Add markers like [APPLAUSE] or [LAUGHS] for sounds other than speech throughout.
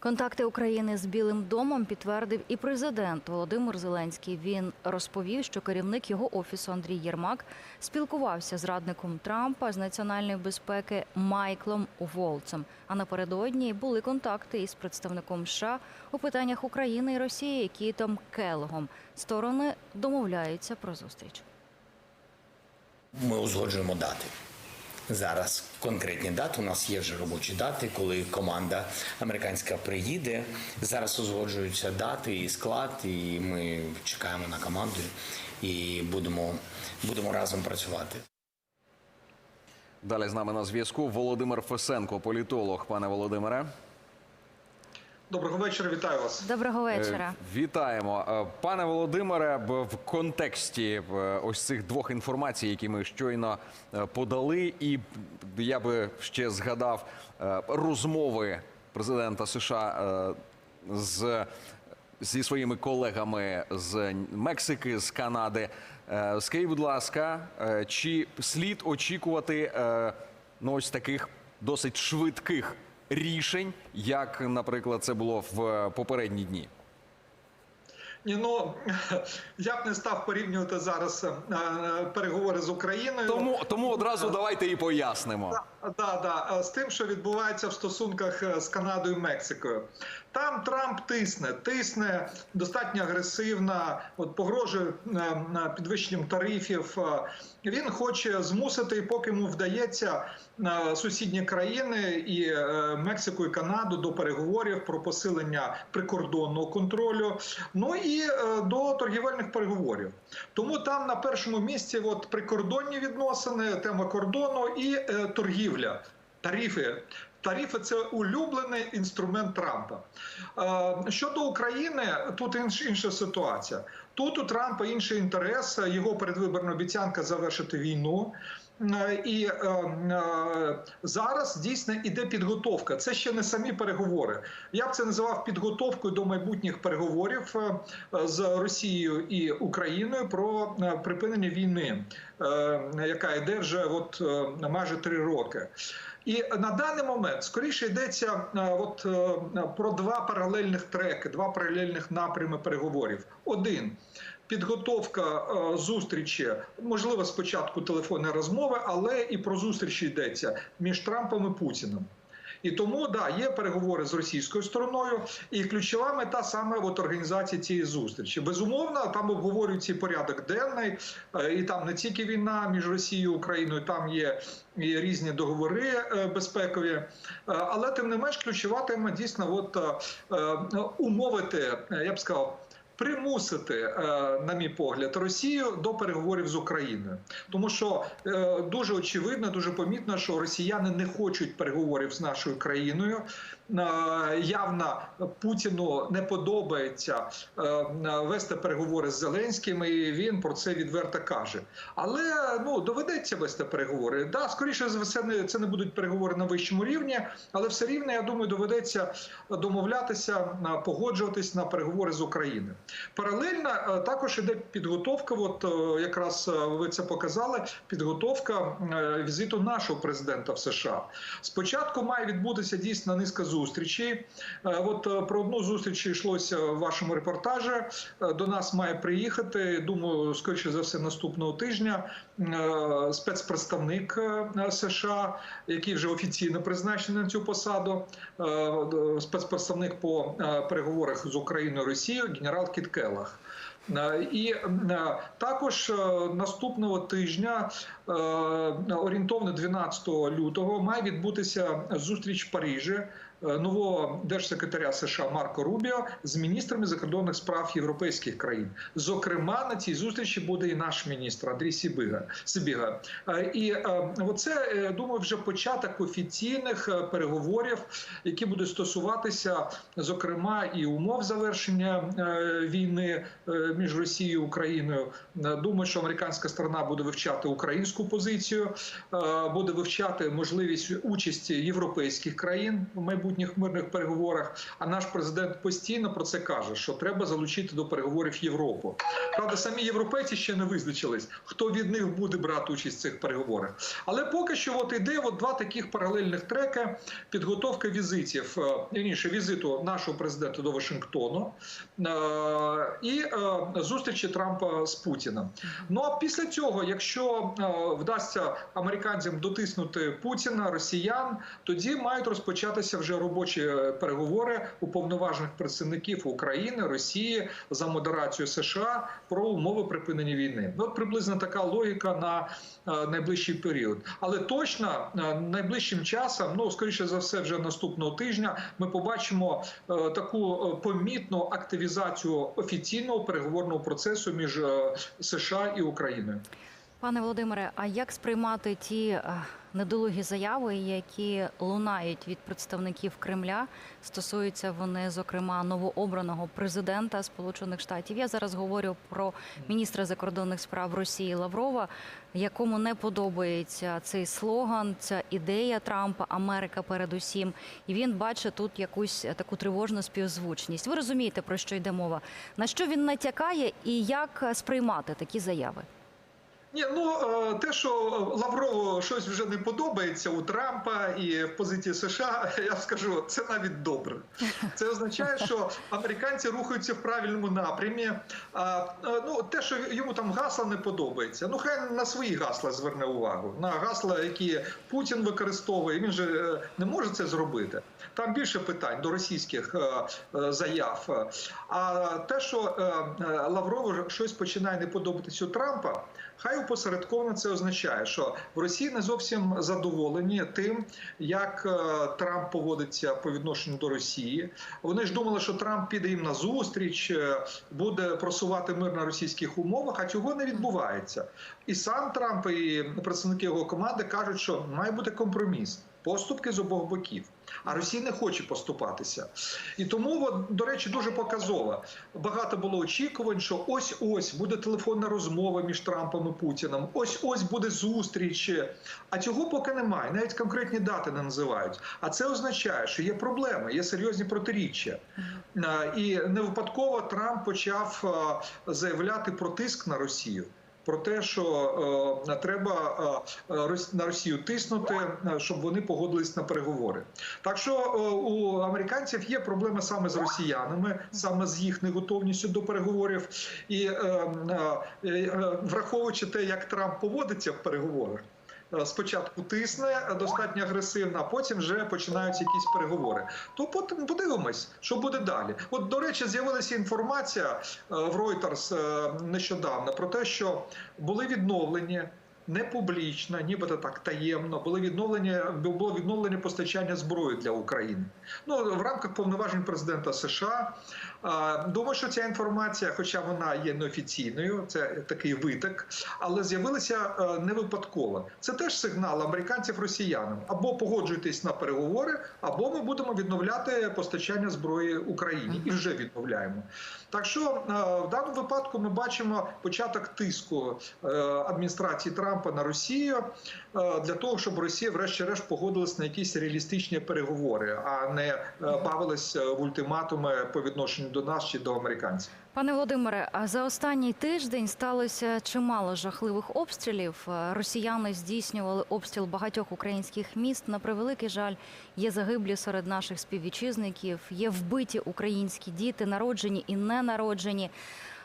Контакти України з Білим домом підтвердив і президент Володимир Зеленський. Він розповів, що керівник його офісу Андрій Єрмак спілкувався з радником Трампа з національної безпеки Майклом Волцем. А напередодні були контакти із представником США у питаннях України і Росії Кітом Келлогом. Сторони домовляються про зустріч. Ми узгоджуємо дати. Зараз конкретні дати. У нас є вже робочі дати, коли команда американська приїде. Зараз узгоджуються дати і склад, і ми чекаємо на команду і будемо, будемо разом працювати. Далі з нами на зв'язку Володимир Фесенко, політолог. Пане Володимире, Доброго вечора, вітаю вас. Доброго вечора. Е, вітаємо, Е, пане Володимире. В контексті е, ось цих двох інформацій, які ми щойно подали, і я би ще згадав розмови президента США з. Зі своїми колегами з Мексики, з Канади, скажіть, будь ласка, чи слід очікувати ну ось таких досить швидких рішень, як, наприклад, це було в е, попередні дні? Ні, ну [LAUGHS] я б не став порівнювати зараз е, е, переговори з Україною. Тому, тому одразу давайте і пояснимо. Да, да, з тим, що відбувається в стосунках е, з Канадою і Мексикою. Там Трамп тисне, тисне достатньо агресивно, от погрожує е, е, підвищенням тарифів. Е, Він хоче змусити, і поки йому вдається е, сусідні країни і е, Мексику і Канаду до переговорів про посилення прикордонного контролю. Ну і е, до торгівельних переговорів. Тому там на першому місці от прикордонні відносини, тема кордону і е, торгівля, тарифи. Тарифи це улюблений інструмент Трампа. Е, Щодо України, тут інша ситуація. Тут у Трампа інший інтерес, його передвиборна обіцянка завершити війну. Е, І е, е, зараз дійсно іде підготовка. Це ще не самі переговори. Я б це називав підготовкою до майбутніх переговорів з Росією і Україною про припинення війни, яка йде вже от майже три роки. І на даний момент скоріше йдеться е, от е, про два паралельних треки, два паралельних напрями переговорів. Один підготовка е, зустрічі, можливо, спочатку телефонної розмови, але і про зустрічі йдеться між Трампом і Путіним. І тому да, є переговори з російською стороною, і ключова мета саме от організації цієї зустрічі. Безумовно, там обговорюється порядок денний, е, і там не тільки війна між Росією і Україною, там є і різні договори е, безпекові. Е, Але тим не менш, ключова тема дійсно от, умовити, я б сказав. Примусити, е, на мій погляд, Росію до переговорів з Україною, тому що е, дуже очевидно, дуже помітно, що росіяни не хочуть переговорів з нашою країною. Е, Явно Путіну не подобається е, вести переговори з Зеленським, і він про це відверто каже. Але ну доведеться вести переговори. Да, скоріше все, не це не будуть переговори на вищому рівні, але все рівно, я думаю, доведеться домовлятися, е, погоджуватись на переговори з Україною. Паралельно також іде підготовка. От якраз ви це показали. Підготовка візиту нашого президента в США. Спочатку має відбутися дійсно низка зустрічей. Е, От е, про одну зустріч йшлося в вашому репортажі. Е, До нас має приїхати. Думаю, скоріше за все, наступного тижня спецпредставник США, який вже офіційно призначений на цю посаду. Спецпредставник по переговорах з Україною і Росією, генерал Кіт Келлах. І також наступного тижня, орієнтовно 12 лютого, має відбутися зустріч в Парижі нового держсекретаря США Марко Рубіо з міністрами закордонних справ європейських країн. Зокрема, на цій зустрічі буде і наш міністр Андрій Сібіга. Сибіга. Е, І е, оце е, думаю, вже початок офіційних е, переговорів, які будуть стосуватися, зокрема, і умов завершення е, війни е, між Росією і Україною. Е, Думаю, що американська сторона буде вивчати українську позицію, е, буде вивчати можливість участі європейських країн в майбутньому майбутніх мирних переговорах. А наш президент постійно про це каже: що треба залучити до переговорів Європу. Правда, самі європейці ще не визначились, хто від них буде брати участь в цих переговорах. Але поки що, от іде от два таких паралельних треки: підготовка візитів, е, візиту нашого президента до Вашингтону е, і е, зустрічі Трампа з Путіним. Ну а після цього, якщо вдасться американцям дотиснути Путіна, росіян, тоді мають розпочатися вже робочі е, переговори уповноважених представників України, Росії за модерацію США про умови припинення війни. Ну, От приблизно така логіка на е, найближчий період. Але точно е, найближчим часом, ну скоріше за все, вже наступного тижня, ми побачимо таку помітну активізацію офіційного переговорного процесу між США і Україною. Пане Володимире, а як сприймати ті е, недолугі заяви, які лунають від представників Кремля? Стосуються вони, зокрема, новообраного президента Сполучених Штатів. Я зараз говорю про міністра закордонних справ Росії Лаврова, якому не подобається цей слоган, ця ідея Трампа Америка передусім, і він бачить тут якусь таку тривожну співзвучність. Ви розумієте про що йде мова? На що він натякає, і як сприймати такі заяви? Ні, ну е, те, що Лаврову щось вже не подобається у Трампа і в позиції США, [LAUGHS] я скажу, це навіть добре. Це означає, що американці рухаються в правильному напрямі. А е, ну те, що йому там гасла не подобається, ну хай на свої гасла зверне увагу. На гасла, які Путін використовує. Він же е, не може це зробити. Там більше питань до російських заяв. А те, що Лаврову щось починає не подобатися у Трампа. Хай опосередковано це означає, що в Росії не зовсім задоволені тим, як е, Трамп поводиться по відношенню до Росії. Вони ж думали, що Трамп піде їм на зустріч, е, буде просувати мир на російських умовах, а цього не відбувається. І сам Трамп і представники його команди кажуть, що має бути компроміс. Поступки з обох боків, а Росія не хоче поступатися, і тому, до речі, дуже показово. Багато було очікувань, що ось ось буде телефонна розмова між Трампом і Путіним. Ось ось буде зустріч. А цього поки немає. Навіть конкретні дати не називають. А це означає, що є проблеми, є серйозні протиріччя. І не випадково Трамп почав заявляти про тиск на Росію. Про те, що е, треба е, на Росію тиснути, е, щоб вони погодились на переговори. Так що у американців є проблеми саме з росіянами, саме з їх неготовністю до переговорів, і враховуючи те, як Трамп поводиться в переговорах. Е, Спочатку тисне достатньо агресивно, а потім вже починаються якісь переговори. То потім подивимось, що буде далі. От до речі, з'явилася інформація е, в Reuters е, нещодавно про те, що були відновлені. Не публічно, нібито так таємно, були відновлені було відновлення постачання зброї для України. Ну в рамках повноважень президента США. Думаю, що ця інформація, хоча вона є неофіційною, це такий виток, але з'явилася е, не випадково. Це теж сигнал американців росіянам або погоджуйтесь на переговори, або ми будемо відновляти постачання зброї Україні і вже відновляємо. Так що е, в даному випадку ми бачимо початок тиску е, адміністрації Трампа на Росію е, для того, щоб Росія, врешті-решт, погодилась на якісь реалістичні переговори, а не е, бавилась е, в ультиматуми по відношенню до нас чи до американців. Пане Володимире, а за останній тиждень сталося чимало жахливих обстрілів. Росіяни здійснювали обстріл багатьох українських міст. На превеликий жаль, є загиблі серед наших співвітчизників, є вбиті українські діти, народжені і ненароджені.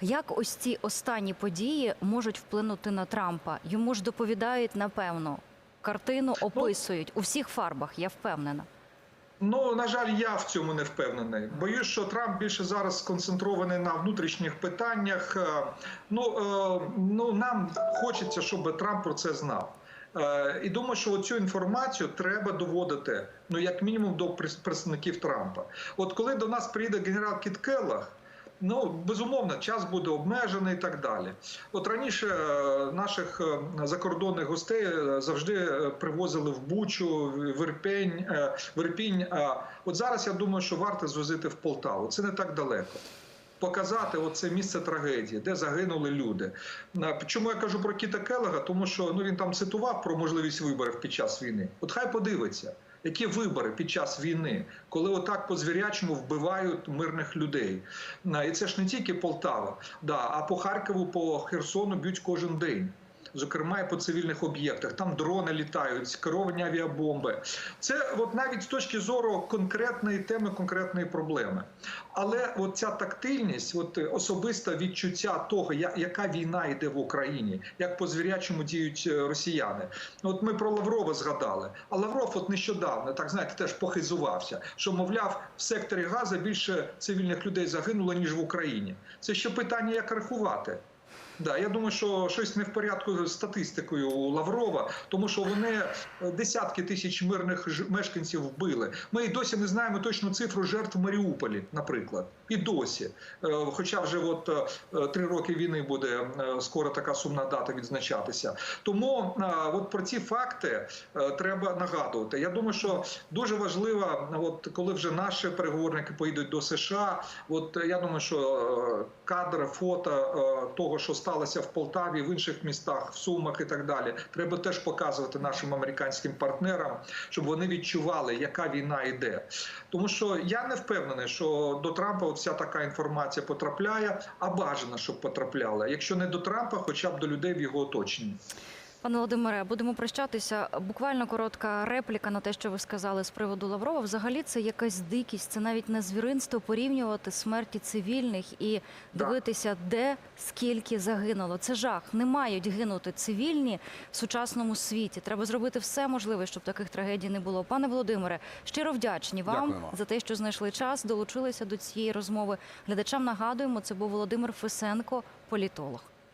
Як ось ці останні події можуть вплинути на Трампа? Йому ж доповідають напевно. Картину описують у всіх фарбах, я впевнена. Ну на жаль, я в цьому не впевнений. Боюсь, що Трамп більше зараз сконцентрований на внутрішніх питаннях. Е, Ну, е, ну нам хочеться, щоб Трамп про це знав. Е, І думаю, що цю інформацію треба доводити, ну як мінімум, до представників Трампа. От коли до нас приїде генерал Кіт Келлах, Ну, безумовно, час буде обмежений і так далі. От раніше е, наших е, закордонних гостей е, завжди привозили в Бучу, в Ірпень, е, в Ірпінь. От зараз я думаю, що варто звозити в Полтаву. Це не так далеко. Показати оце місце трагедії, де загинули люди. Чому я кажу про Кіта Келега? Тому що ну він там цитував про можливість виборів під час війни. От хай подивиться. Які вибори під час війни, коли отак по звірячому вбивають мирних людей? І це ж не тільки Полтава, да, а по Харкову, по Херсону б'ють кожен день. Зокрема, і по цивільних об'єктах там дрони літають, керовані авіабомби. Це от навіть з точки зору конкретної теми, конкретної проблеми. Але от ця тактильність, от особисте відчуття того, яка війна йде в Україні, як по звірячому діють е, росіяни. От ми про Лаврова згадали. А Лавров, от нещодавно, так знаєте, теж похизувався, що мовляв, в секторі Газа більше цивільних людей загинуло ніж в Україні. Це ще питання, як рахувати. Да, я думаю, що щось не в порядку з статистикою у Лаврова, тому що вони е, десятки тисяч мирних мешканців вбили. Ми і досі не знаємо точну цифру жертв Маріуполі, наприклад. І досі. Е, Хоча вже от е, три роки війни буде скоро така сумна дата відзначатися. Тому от про ці факти треба нагадувати. Я думаю, що дуже важливо, от коли вже наші переговорники поїдуть до США. От я думаю, що кадри, фото того, що сталося в Полтаві, в інших містах, в Сумах і так далі, треба теж показувати нашим американським партнерам, щоб вони відчували, яка війна йде. Тому що я не впевнений, що до Трампа вся така інформація потрапляє, а бажано, щоб потрапляла. Якщо не до Трампа, хоча б до людей в його оточенні. Пане Володимире, будемо прощатися. Буквально коротка репліка на те, що ви сказали з приводу Лаврова. Взагалі це якась дикість, це навіть не звіринство порівнювати смерті цивільних і дивитися, де скільки загинуло. Це жах. Не мають гинути цивільні в сучасному світі. Треба зробити все можливе, щоб таких трагедій не було. Пане Володимире, щиро вдячні вам Дякуємо. за те, що знайшли час, долучилися до цієї розмови. Глядачам нагадуємо, це був Володимир Фесенко, політолог.